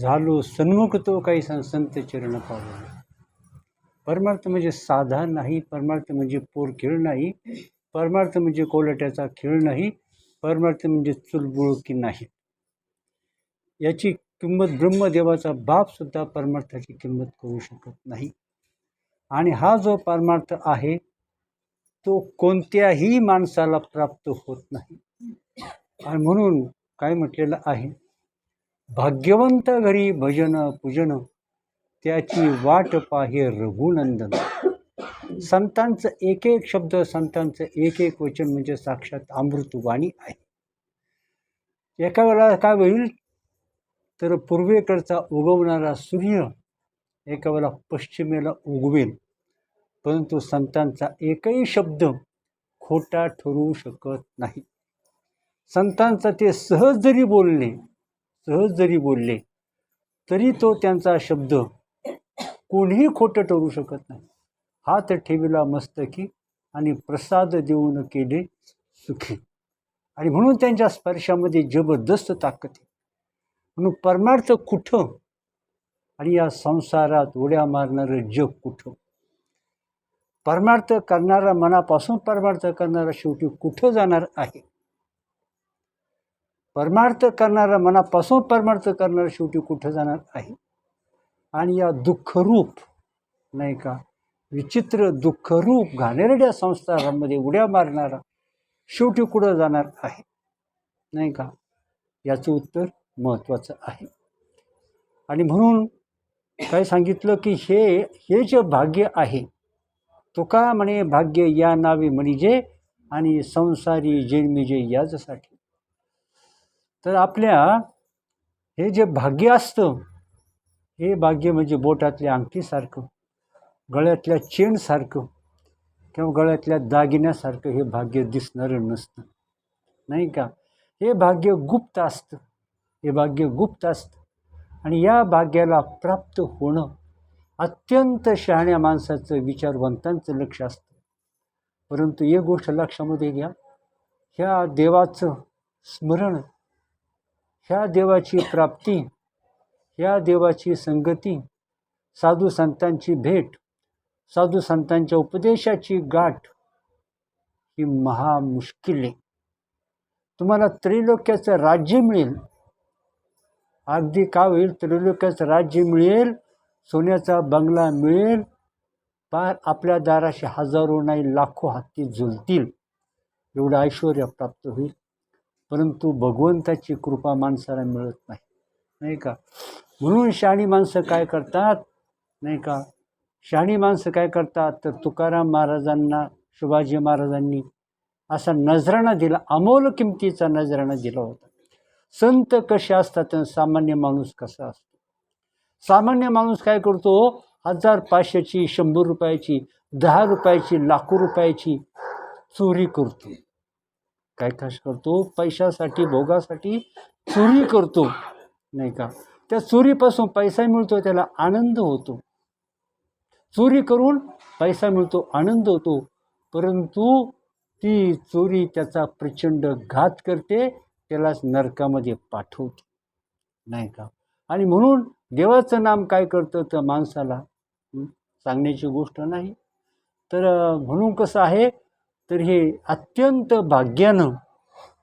झालो सन्मुख तो काही सं- संत चरण पावले. परमार्थ म्हणजे साधा नाही परमार्थ म्हणजे पोर खेळ नाही परमार्थ म्हणजे कोलट्याचा खेळ नाही परमार्थ म्हणजे चुलबुळकी नाही. याची किंमत ब्रह्मदेवाचा बापसुद्धा परमार्थाची किंमत करू शकत नाही. आणि हा जो परमार्थ आहे तो कोणत्याही माणसाला प्राप्त होत नाही. आणि म्हणून काय म्हटलेलं आहे भाग्यवंत घरी भजन पूजन त्याची वाट पाहे रघुनंदन. संतांचं एक एक शब्द संतांचं एक एक वचन म्हणजे साक्षात अमृतवाणी आहे. एका वेळेला काय होईल? तर पूर्वेकडचा उगवणारा सूर्य एका वेळेला पश्चिमेला उगवेल. परंतु संतांचा एकही शब्द खोटा ठरू शकत नाही. संतांचा ते सहज जरी बोलले सहज जरी बोलले तरी तो त्यांचा शब्द कोणीही खोटं ठरू शकत नाही. हात ठेवीला मस्तकी आणि प्रसाद देऊन केले सुखी. आणि म्हणून त्यांच्या स्पर्शामध्ये जबरदस्त ताकद आहे. म्हणून परमार्थ कुठं? आणि या संसारात उड्या मारणारं जग कुठं? परमार्थ करणारा मनापासून परमार्थ करणारा शेवटी कुठं जाणार आहे? परमार्थ करणारा मनापासून परमार्थ करणारा शेवटी कुठं जाणार आहे? आणि या दुःखरूप नाही का विचित्र दुःखरूप घाणेरड्या संसारामध्ये उड्या मारणारा शेवटी कुठं जाणार आहे? नाही का? याचं उत्तर महत्त्वाचं आहे. आणि म्हणून काय सांगितलं की हे हे जे भाग्य आहे तुका म्हणे भाग्य या नावे म्हणजे आणि संसारी जन्मीजे याचसाठी तर आपल्या हे जे भाग्य असतं हे भाग्य म्हणजे बोटातल्या अंगठीसारखं गळ्यातल्या चेनसारखं किंवा गळ्यातल्या दागिन्यासारखं हे भाग्य दिसणारं नसतं. नाही का? हे भाग्य गुप्त असतं. हे भाग्य गुप्त असतं. आणि या भाग्याला प्राप्त होणं अत्यंत शहाण्या माणसाचं विचारवंतांचं लक्ष असतं. परंतु एक गोष्ट लक्षामध्ये घ्या. ह्या देवाचं स्मरण ह्या देवाची प्राप्ती ह्या देवाची संगती साधू संतांची भेट साधू संतांच्या उपदेशाची गाठ ही महामुश्किल आहे. तुम्हाला त्रैलोक्याचं राज्य मिळेल. अगदी का होईल? त्रैलोक्याचं राज्य मिळेल सोन्याचा बंगला मिळेल पार आपल्या दाराशी हजारो नाही लाखो हत्ती झुलतील. एवढं ऐश्वर प्राप्त होईल. परंतु भगवंताची कृपा माणसाला मिळत नाही. नाही का? म्हणून शहाणी माणसं काय करतात? नाही का? शहाणी माणसं काय करतात? तर तुकाराम महाराजांना शिवाजी महाराजांनी असा नजराणा दिला अमोल किमतीचा नजराणा दिला होता. संत कसे असतात आणि सामान्य माणूस कसा असतो? सामान्य माणूस काय करतो? हजार पाचशेची शंभर रुपयाची दहा रुपयाची लाखो रुपयाची चोरी करतो. काय कश करतो? पैशासाठी भोगासाठी चोरी करतो नाही का? त्या चोरीपासून पैसा मिळतो त्याला आनंद होतो. चोरी करून पैसा मिळतो आनंद होतो. परंतु ती चोरी त्याचा प्रचंड घात करते त्यालाच नरकामध्ये पाठवते नाही का? आणि म्हणून देवाचं नाम काय करतं तर माणसाला? सांगण्याची गोष्ट नाही. तर म्हणून कसं आहे तर हे अत्यंत भाग्यानं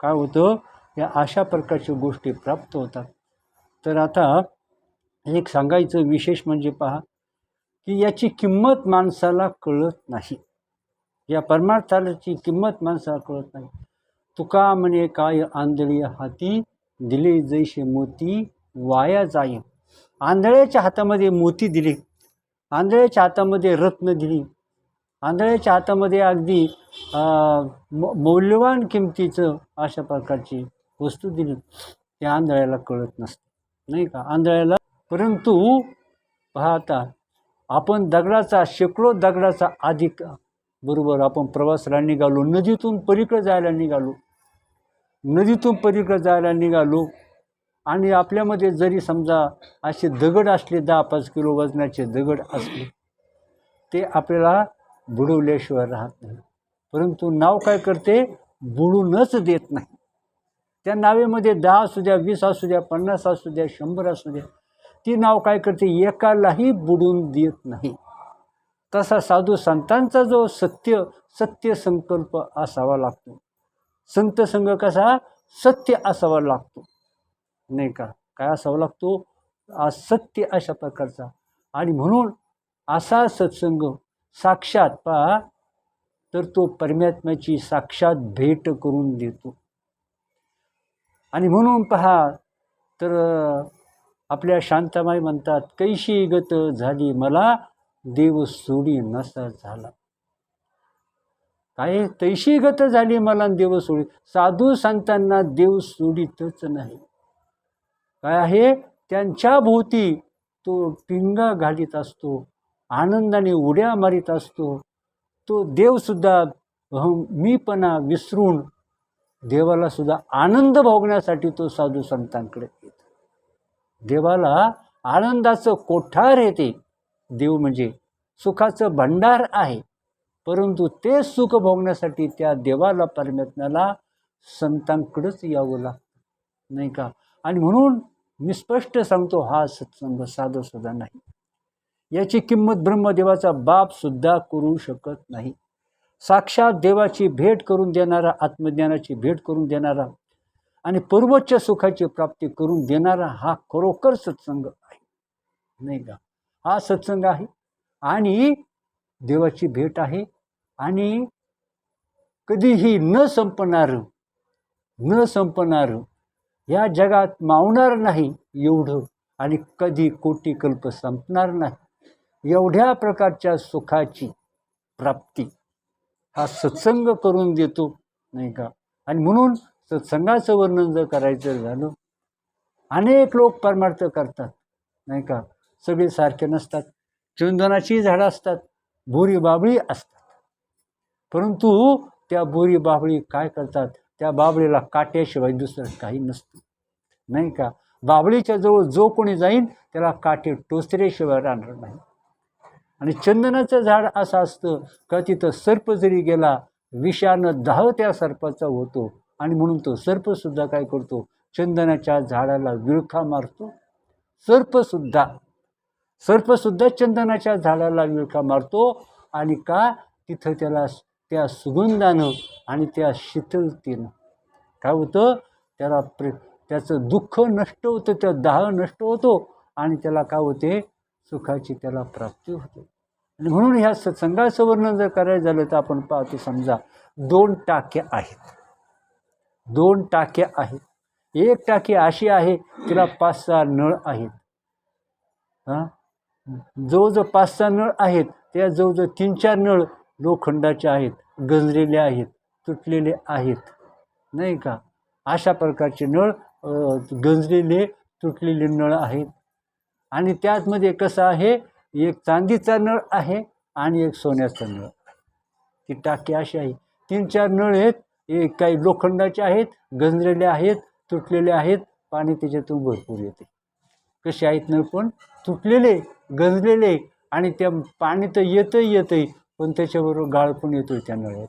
काय होतं? या अशा प्रकारच्या गोष्टी प्राप्त होतात. तर आता एक सांगायचं विशेष म्हणजे पहा की याची किंमत माणसाला कळत नाही. या परमार्थाची किंमत माणसाला कळत नाही. तुका म्हणे काय आंधळी हाती दिले जैसे मोती वाया जाई आंधळ्याच्या हातामध्ये मोती दिले आंधळ्याच्या हातामध्ये रत्न दिली आंधळ्याच्या हातामध्ये अगदी मौल्यवान किमतीचं अशा प्रकारची वस्तू दिली त्या आंधळ्याला कळत नसतं नाही का? आंधळ्याला परंतु पाहता आपण दगडाचा शेकडो दगडाचा अधिक बरोबर आपण प्रवासाला निघालो नदीतून पलीकडे जायला निघालो नदीतून पलीकडे जायला निघालो आणि आपल्यामध्ये जरी समजा असे दगड असले दहा पाच किलो वजनाचे दगड असले ते आपल्याला बुडवल्याशिवाय राहत नाही. परंतु नाव काय करते? बुडूनच देत नाही. त्या नावेमध्ये दहा असू द्या वीस असू द्या पन्नास असू द्या शंभर असू द्या ती नाव काय करते? एकालाही बुडून देत नाही. तसा साधू संतांचा जो सत्य सत्य संकल्प असावा लागतो. संत संघ कसा? सत्य असावा लागतो. नाही का? काय असावा लागतो? असत्य अशा प्रकारचा. आणि म्हणून असा सत्संग साक्षात पहा तर तो परमात्म्याची साक्षात भेट करून देतो. आणि म्हणून पहा तर आपल्या शांतामाई म्हणतात कैशी गत झाली मला देव सोडी नसा झाला. काय? तैशी गत झाली मला देव सोडी. साधू संतांना देव सोडीतच नाही. काय आहे? त्यांच्या भोवती तो पिंगा घालीत असतो आनंदाने उड्या मारीत असतो तो देवसुद्धा मीपणा विसरून देवाला सुद्धा आनंद भोगण्यासाठी तो साधू संतांकडे येतो. देवाला आनंदाचं कोठार येते देव म्हणजे सुखाचं भंडार आहे. परंतु ते सुख भोगण्यासाठी त्या देवाला परमात्म्याला संतांकडंच यावं लागतं नाही का? आणि म्हणून मी स्पष्ट सांगतो हा सत्संग साधं सुद्धा नाही. याची किंमत ब्रह्मदेवाचा बापसुद्धा करू शकत नाही. साक्षात देवाची भेट करून देणारा आत्मज्ञानाची भेट करून देणारा आणि पूर्वोच्च सुखाची प्राप्ती करून देणारा हा खरोखर सत्संग आहे. नाही का? हा सत्संग आहे आणि देवाची भेट आहे आणि कधीही न संपणारं न संपणारं या जगात मावणार नाही एवढं आणि कधी कोटी कल्प संपणार नाही. एवढ्या प्रकारच्या सुखाची प्राप्ती हा सत्संग करून देतो नाही का? आणि म्हणून सत्संगाचं वर्णन जर करायचं झालं अनेक लोक परमार्थ करतात नाही का? सगळे सारखे नसतात चंदनाची झाडं असतात बोरी बाबळी असतात. परंतु त्या बोरी बाबळी काय करतात? त्या बाबळीला काट्याशिवाय दुसरं काही नसतं नाही का? बाबळीच्या जवळ जो कोणी जाईल त्याला काटे टोचरेशिवाय राहणार नाही. आणि चंदनाचं झाड असं असतं का तिथं सर्प जरी गेला विषानं दाह त्या सर्पाचा होतो आणि म्हणून तो सर्पसुद्धा काय करतो? चंदनाच्या झाडाला विळखा मारतो. सर्पसुद्धा सर्पसुद्धा चंदनाच्या झाडाला विळखा मारतो आणि का? तिथं त्याला त्या सुगंधानं आणि त्या शीतलतेनं. काय होतं? त्याला प्रे त्याचं दुःख नष्ट होतं त्या दाह नष्ट होतो आणि त्याला काय होते? सुखाची त्याला प्राप्ती होते. आणि म्हणून ह्या सत्संगाचं वर्णन जर करायचं झालं तर आपण पाहतो समजा दोन टाक्या आहेत. दोन टाक्या आहेत. एक टाकी अशी आहे तिला पाच सहा नळ आहेत. हां? जवळजवळ पाच सहा नळ आहेत त्या जवळजवळ तीन चार नळ लोखंडाचे आहेत गंजलेले आहेत तुटलेले आहेत. नाही का? अशा प्रकारचे नळ गंजलेले तुटलेले नळ आहेत. आणि त्यातमध्ये कसं आहे एक चांदीचा नळ आहे आणि एक सोन्याचा नळ ती टाकी अशी आहे. तीन चार नळ आहेत एक काही लोखंडाचे आहेत गंजलेले आहेत तुटलेले आहेत पाणी त्याच्यातून भरपूर येते. कसे आहेत नळ पण? तुटलेले गंजलेले आणि त्या पाणी तर येतंही येतंही पण त्याच्याबरोबर गाळ पण येतोय त्या नळ्यात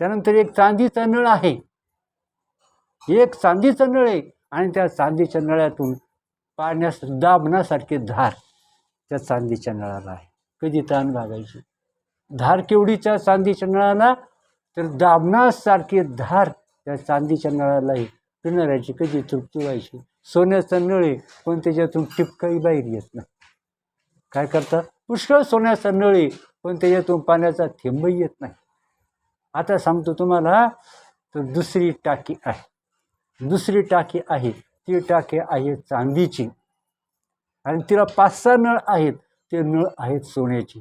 त्यानंतर एक चांदीचा नळ आहे. एक चांदीचा नळ आहे आणि त्या चांदीच्या नळ्यातून पाण्यास दाबण्यासारखे धार त्या चांदीच्या नळाला आहे. कधी ताण भागायची धार केवढीच्या चांदीच्या नळाला? तर दाबण्यासारखी धार त्या चांदीच्या नळालाही पिणाऱ्याची कधी तृप्ती व्हायची? सोन्याचा नळ आहे पण त्याच्यातून टिपकाही बाहेर येत नाही. काय करतात? पुष्कळ सोन्याचा नळ आहे पण त्याच्यातून पाण्याचा थेंबही येत नाही. आता सांगतो तुम्हाला तर दुसरी टाकी आहे. दुसरी टाकी आहे. ती टाके आहे चांदीची. आणि तिला पाच सहा नळ आहेत ते नळ आहेत सोन्याची.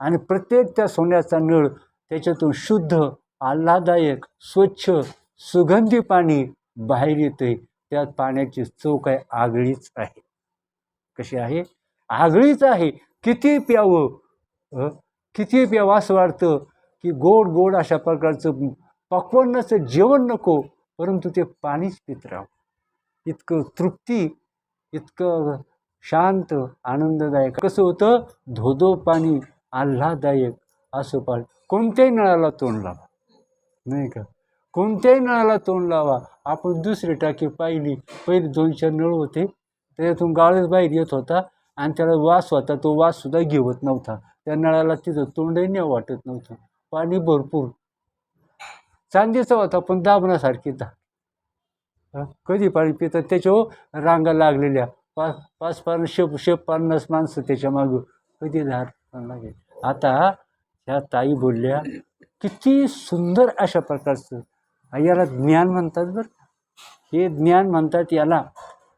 आणि प्रत्येक त्या सोन्याचा नळ त्याच्यातून शुद्ध आल्हादायक स्वच्छ सुगंधी पाणी बाहेर येते त्या पाण्याची चव काय आगळीच आहे. कशी आहे? आगळीच आहे. किती प्यावं किती प्यावं असं वाटतं की गोड गोड अशा प्रकारचं पक्वान्नाचं जेवण नको परंतु ते पाणीच पित राहावं इतकं तृप्ती इतकं शांत आनंददायक. कसं होतं? धोधो पाणी आल्हादायक असं पाणी कोणत्याही नळाला तोंड लावा. नाही का? कोणत्याही नळाला तोंड लावा. आपण दुसरी टाकी पाहिली. पहिले दोन चार नळ होते. त्याच्यातून गाळच बाहेर येत होता आणि त्याला वास होता. तो वाससुद्धा घेवत नव्हता. त्या नळाला तिथं तोंडही नाही वाटत नव्हतं. पाणी भरपूर. चांदीचा होता पण दाबण्यासारखी दा कधी पाणी पितात? त्याच्यावर रांगा लागलेल्या. पाच पाच पन्नास शेप शेप पन्नास माणसं त्याच्या मागं. कधी धार लागेल आता ह्या ताई बोलल्या किती सुंदर अशा प्रकारचं. याला ज्ञान म्हणतात बरं हे ज्ञान म्हणतात याला.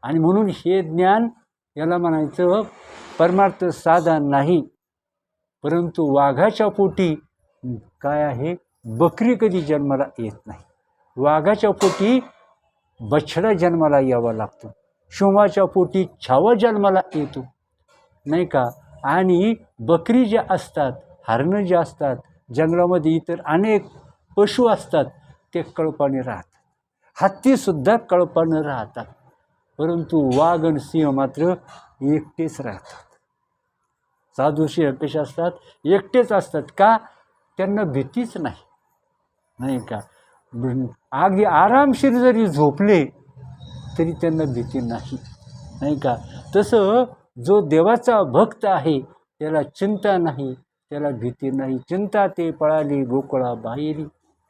आणि म्हणून हे ज्ञान याला म्हणायचं परमार्थ साधा नाही परंतु वाघाच्या पोटी काय आहे? बकरी कधी जन्माला येत नाही. वाघाच्या पोटी बछडा जन्माला यावा लागतो. शिवाच्या पोटी छावा जन्माला येतो. नाही का? आणि बकरी ज्या असतात हरणं जे असतात जंगलामध्ये इतर अनेक पशु असतात ते कळपाने राहतात. हत्तीसुद्धा कळपानं राहतात. परंतु वाघ आणि सिंह मात्र एकटेच राहतात. साधूशी कसे असतात एकटेच असतात का? त्यांना भीतीच नाही. नाही का? अगदी आरामशीर जरी झोपले तरी त्यांना भीती नाही. नाही का? तसं जो देवाचा भक्त आहे त्याला चिंता नाही त्याला भीती नाही. चिंता ते पळाली गोकुळा बाहेरी.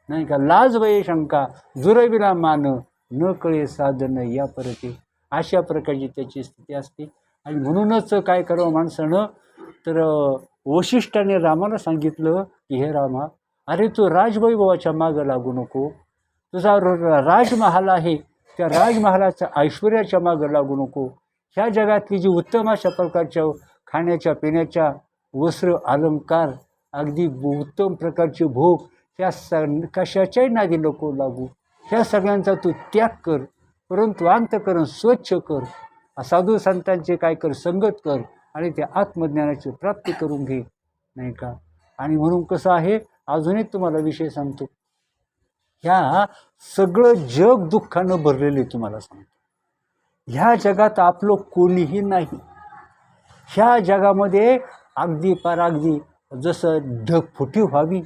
नाही का? लाज वये शंका जुरविला मान न कळे साधन या परते. अशा प्रकारची त्याची स्थिती असते. आणि म्हणूनच काय करावं माणसानं? तर वशिष्ठाने रामाला सांगितलं की हे रामा अरे तू राजवैभवाच्या मागं लागू नको. तुझा राजमहाल आहे त्या राजमहालाच्या ऐश्वर्याच्या मागं लागू नको. ह्या जगातली जी उत्तम अशा प्रकारच्या खाण्याच्या पिण्याच्या वस्त्र अलंकार अगदी उत्तम प्रकारचे भोग ह्या स कशाच्याही नादी नको लागू. ह्या सगळ्यांचा तू त्याग कर परंतु अंतकरण स्वच्छ कर. साधू संतांचे काय कर संगत कर आणि त्या आत्मज्ञानाची प्राप्ती करून घे नाही का? आणि म्हणून कसं आहे अजून एक तुम्हाला विषय सांगतो. ह्या सगळं जग दुःखानं भरलेलं आहे तुम्हाला सांगतो. ह्या जगात आपलं कोणीही नाही. ह्या जगामध्ये अगदी पार अगदी जसं ढगफुटी व्हावी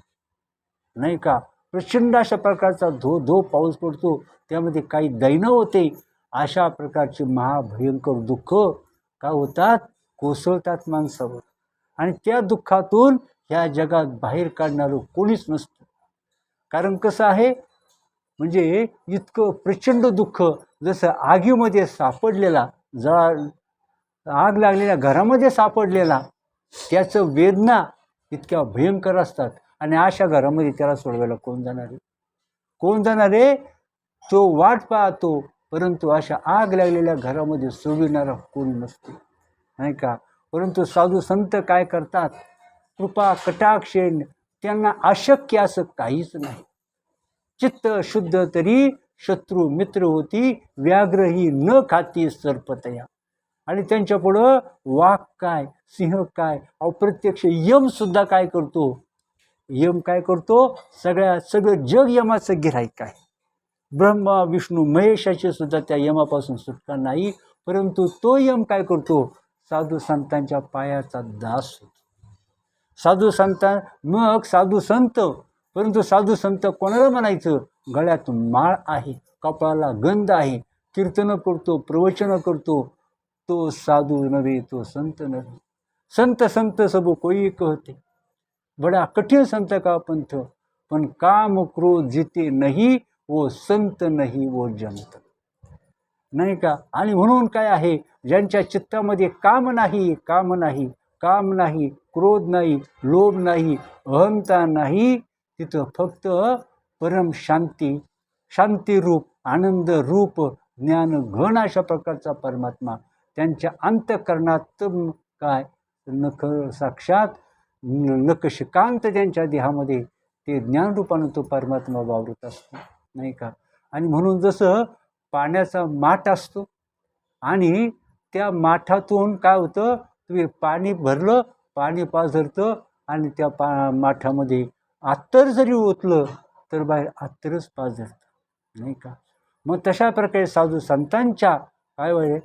नाही का? प्रचंड अशा प्रकारचा धो धो पाऊस पडतो त्यामध्ये काही दैनं होते. अशा प्रकारचे महाभयंकर दुःख का होतात? कोसळतात माणसावर. आणि त्या दुःखातून ह्या जगात बाहेर काढणारं कोणीच नसतं. कारण कसं आहे? म्हणजे इतकं प्रचंड दुःख जसं आगीमध्ये सापडलेला जळा आग लागलेल्या घरामध्ये सापडलेला त्याचं वेदना इतक्या भयंकर असतात. आणि अशा घरामध्ये त्याला सोडवायला कोण जाणार आहे? कोण जाणार आहे? तो वाट पाहतो परंतु अशा आग लागलेल्या घरामध्ये सोडविणारा कोणी नसतो. नाही का? परंतु साधू संत काय करतात? कृपा कटाक्षेण त्यांना अशक्य असं काहीच नाही. चित्त शुद्ध तरी शत्रू मित्र होती व्याघ्र ही न खाती सर्पतया. आणि त्यांच्यापुढं वाघ काय सिंह काय अप्रत्यक्ष यमसुद्धा काय करतो? यम काय करतो? सगळ्या सगळं जग यमाचं गिराईक आहे. ब्रह्मा विष्णू महेशाची सुद्धा त्या यमापासून सुटका नाही परंतु तो यम काय करतो? साधू संतांच्या पायाचा दास होतो. साधू संत मग साधू संत. परंतु साधू संत कोणाला म्हणायचं? गळ्यात माळ आहे कपाळाला गंध आहे कीर्तनं करतो प्रवचनं करतो. तो साधू नव्हे तो संत नव्हे. संत संत सब कोई कहते. बडा कठीण संत का पंथ. पण काम क्रोध जिते नाही वो संत नाही वो जंत नाही का? आणि म्हणून काय आहे? ज्यांच्या चित्तामध्ये काम नाही काम नाही. काम नाही क्रोध नाही लोभ नाही अहंता नाही. तिथं फक्त परम शांती शांतीरूप आनंद रूप ज्ञान घन अशा प्रकारचा परमात्मा त्यांच्या अंतकरणात काय? नख साक्षात न- नकशकांत त्यांच्या देहामध्ये ते ज्ञानरूपानं तो परमात्मा वावरत असतो नाही का? आणि म्हणून जसं पाण्याचा माठ असतो आणि त्या माठातून काय होतं? तुम्ही पाणी भरलं पाणी पाझरतं आणि त्या पा माठामध्ये आत्तर जरी ओतलं तर बाहेर आत्तरच पाझरतं. नाही का? मग तशा प्रकारे साधू संतांच्या काय वय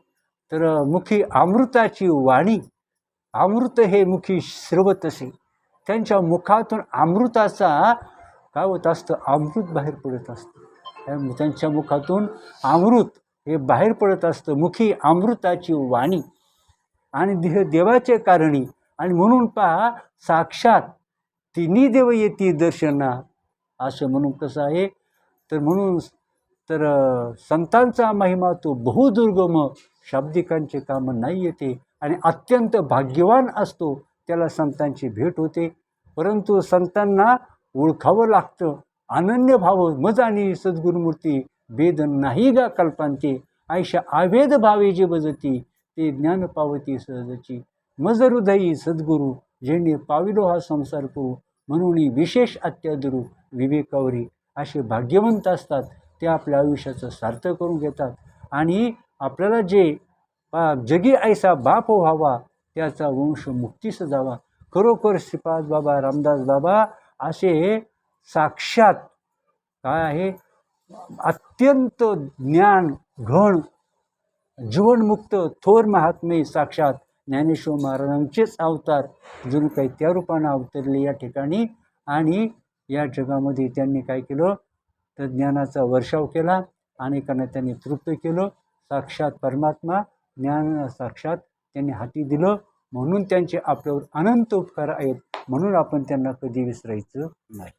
तर मुखी अमृताची वाणी अमृत हे मुखी श्रवत असे. त्यांच्या मुखातून अमृताचा काय होत असतं? अमृत बाहेर पडत असतं. त्या- त्यांच्या मुखातून अमृत हे बाहेर पडत असतं. मुखी अमृताची वाणी. आणि देह देवाचे कारणी. आणि म्हणून पहा साक्षात तिन्ही देव येती दर्शना. असं म्हणून कसं आहे? तर म्हणून तर संतांचा महिमा तो बहुदुर्गम शाब्दिकांचे काम नाही येते. आणि अत्यंत भाग्यवान असतो त्याला संतांची भेट होते. परंतु संतांना ओळखावं लागतं. अनन्य भाव मज आणि सद्गुरुमूर्ती वेद नाही गा कल्पांते. आयुष्य आवेद भावे जे बजती ते ज्ञान पावती सहजची. मज हृदयी सद्गुरू जेणे पाविलो हा संसार करू म्हणून विशेष अत्यादुरू विवेकावरी असे भाग्यवंत असतात ते आपल्या आयुष्याचं सार्थ करून घेतात. आणि आपल्याला जे जगी ऐसा बाप व्हावा त्याचा वंश मुक्तीस जावा खरोखर श्रीपाद बाबा रामदास बाबा असे साक्षात काय आहे? अत्यंत ज्ञान घण जीवनमुक्त थोर महात्मे साक्षात ज्ञानेश्वर महाराजांचेच अवतार जणू काही त्या रूपानं अवतरले या ठिकाणी. आणि या जगामध्ये त्यांनी काय केलं? तर ज्ञानाचा वर्षाव केला अनेकांना त्यांनी तृप्त केलं. साक्षात परमात्मा ज्ञान साक्षात त्यांनी हाती दिलं. म्हणून त्यांचे आपल्यावर अनंत उपकार आहेत. म्हणून आपण त्यांना कधी विसरायचं नाही.